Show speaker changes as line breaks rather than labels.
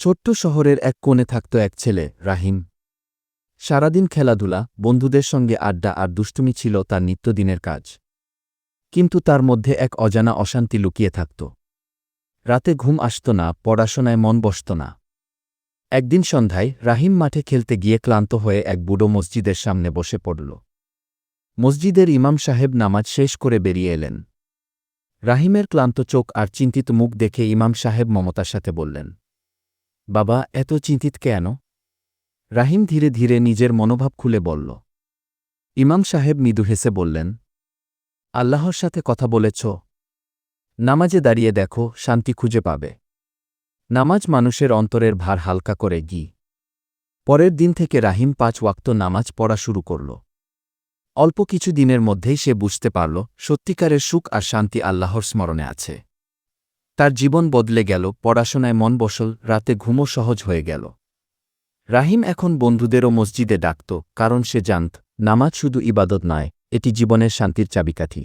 ছোট্ট শহরের এক কোণে থাকত এক ছেলে, রাহিম। সারাদিন খেলাধুলা, বন্ধুদের সঙ্গে আড্ডা আর দুষ্টুমি ছিল তার নিত্যদিনের কাজ। কিন্তু তার মধ্যে এক অজানা অশান্তি লুকিয়ে থাকত। রাতে ঘুম আসত না, পড়াশোনায় মন বসত না। একদিন সন্ধ্যায় রাহিম মাঠে খেলতে গিয়ে ক্লান্ত হয়ে এক বুড়ো মসজিদের সামনে বসে পড়ল। মসজিদের ইমাম সাহেব নামাজ শেষ করে বেরিয়ে এলেন। রাহিমের ক্লান্ত চোখ আর চিন্তিত মুখ দেখে ইমাম সাহেব মমতার সাথে বললেন বাবা এত চিন্তিত কেন? রাহিম ধীরে ধীরে নিজের মনোভাব খুলে বলল। ইমাম সাহেব মৃদু হেসে বললেন, আল্লাহর সাথে কথা বলেছ। নামাজে দাঁড়িয়ে দেখো, শান্তি খুঁজে পাবে। নামাজ মানুষের অন্তরের ভার হালকা করে গি। পরের দিন থেকে রাহিম পাঁচ ওয়াক্ত নামাজ পড়া শুরু করল। অল্প কিছু দিনের মধ্যেই সে বুঝতে পারল, সত্যিকারের সুখ আর শান্তি আল্লাহর স্মরণে আছে। তার জীবন বদলে গেল, পড়াশোনায় মন বসল, রাতে ঘুমো সহজ হয়ে গেল। রাহিম এখন বন্ধুদেরও মসজিদে ডাকত, কারণ সে জানত, নামাজ শুধু ইবাদত নয়, এটি জীবনের শান্তির চাবিকাঠি।